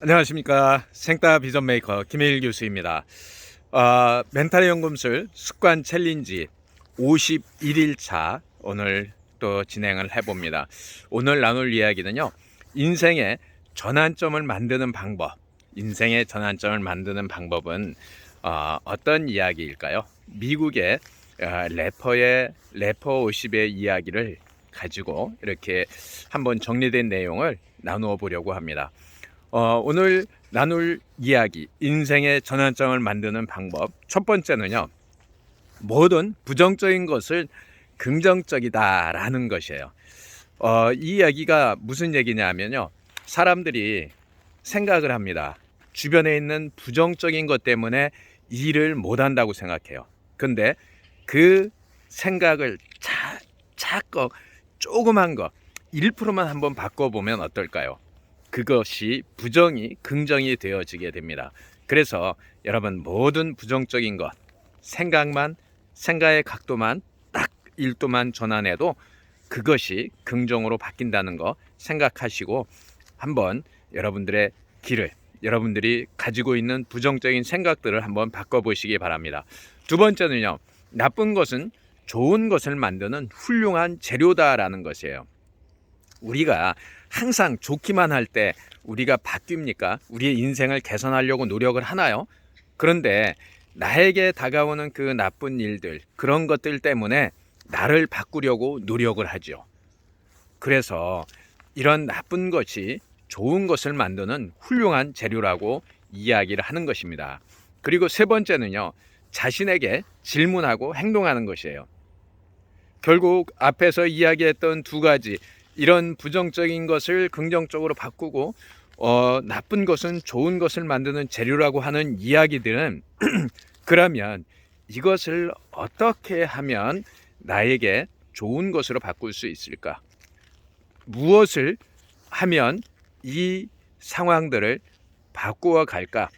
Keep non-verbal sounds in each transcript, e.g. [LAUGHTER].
안녕하십니까 생따 비전 메이커 김일 교수입니다. 어, 멘탈의 연금술 습관 챌린지 51일차 오늘 또 진행을 해봅니다. 오늘 나눌 이야기는요 인생의 전환점을 만드는 방법. 인생의 전환점을 만드는 방법은 어, 어떤 이야기일까요? 미국의 어, 래퍼의 래퍼 50의 이야기를 가지고 이렇게 한번 정리된 내용을 나누어 보려고 합니다. 어, 오늘 나눌 이야기, 인생의 전환점을 만드는 방법. 첫 번째는요, 모든 부정적인 것을 긍정적이다라는 것이에요. 어, 이 이야기가 무슨 얘기냐면요, 사람들이 생각을 합니다. 주변에 있는 부정적인 것 때문에 일을 못한다고 생각해요. 근데 그 생각을 자, 자꾸 조그만 거, 1%만 한번 바꿔보면 어떨까요? 그것이 부정이 긍정이 되어지게 됩니다. 그래서 여러분 모든 부정적인 것 생각만 생각의 각도만 딱 1도만 전환해도 그것이 긍정으로 바뀐다는 거 생각하시고 한번 여러분들의 길을 여러분들이 가지고 있는 부정적인 생각들을 한번 바꿔보시기 바랍니다. 두 번째는요. 나쁜 것은 좋은 것을 만드는 훌륭한 재료다라는 것이에요. 우리가 항상 좋기만 할 때 우리가 바뀝니까? 우리의 인생을 개선하려고 노력을 하나요? 그런데 나에게 다가오는 그 나쁜 일들, 그런 것들 때문에 나를 바꾸려고 노력을 하죠. 그래서 이런 나쁜 것이 좋은 것을 만드는 훌륭한 재료라고 이야기를 하는 것입니다. 그리고 세 번째는요, 자신에게 질문하고 행동하는 것이에요. 결국 앞에서 이야기했던 두 가지, 이런 부정적인 것을 긍정적으로 바꾸고 어, 나쁜 것은 좋은 것을 만드는 재료라고 하는 이야기들은 [CLEARS THROAT] 그러면 이것을 어떻게 하면 나에게 좋은 것으로 바꿀 수 있을까? 무엇을 하면 이 상황들을 바꾸어 갈까?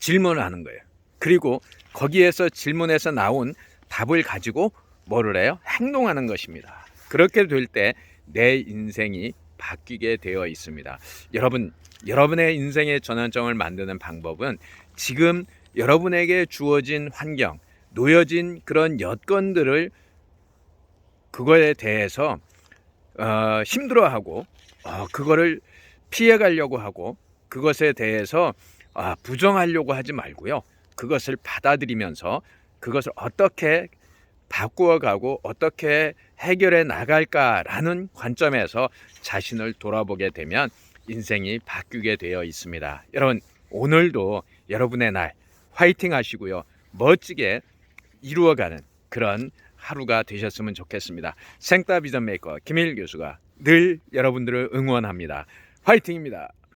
질문을 하는 거예요. 그리고 거기에서 질문에서 나온 답을 가지고 뭐를 해요? 행동하는 것입니다. 그렇게 될 때 내 인생이 바뀌게 되어 있습니다. 여러분, 여러분의 인생의 전환점을 만드는 방법은 지금 여러분에게 주어진 환경, 놓여진 그런 여건들을 그거에 대해서 어, 힘들어하고 어, 그거를 피해 가려고 하고 그것에 대해서 아, 부정하려고 하지 말고요. 그것을 받아들이면서 그것을 어떻게 바꾸어 가고 어떻게 해결해 나갈까라는 관점에서 자신을 돌아보게 되면 인생이 바뀌게 되어 있습니다. 여러분, 오늘도 여러분의 날 화이팅 하시고요. 멋지게 이루어가는 그런 하루가 되셨으면 좋겠습니다. 생따 비전 메이커 김일 교수가 늘 여러분들을 응원합니다. 화이팅입니다.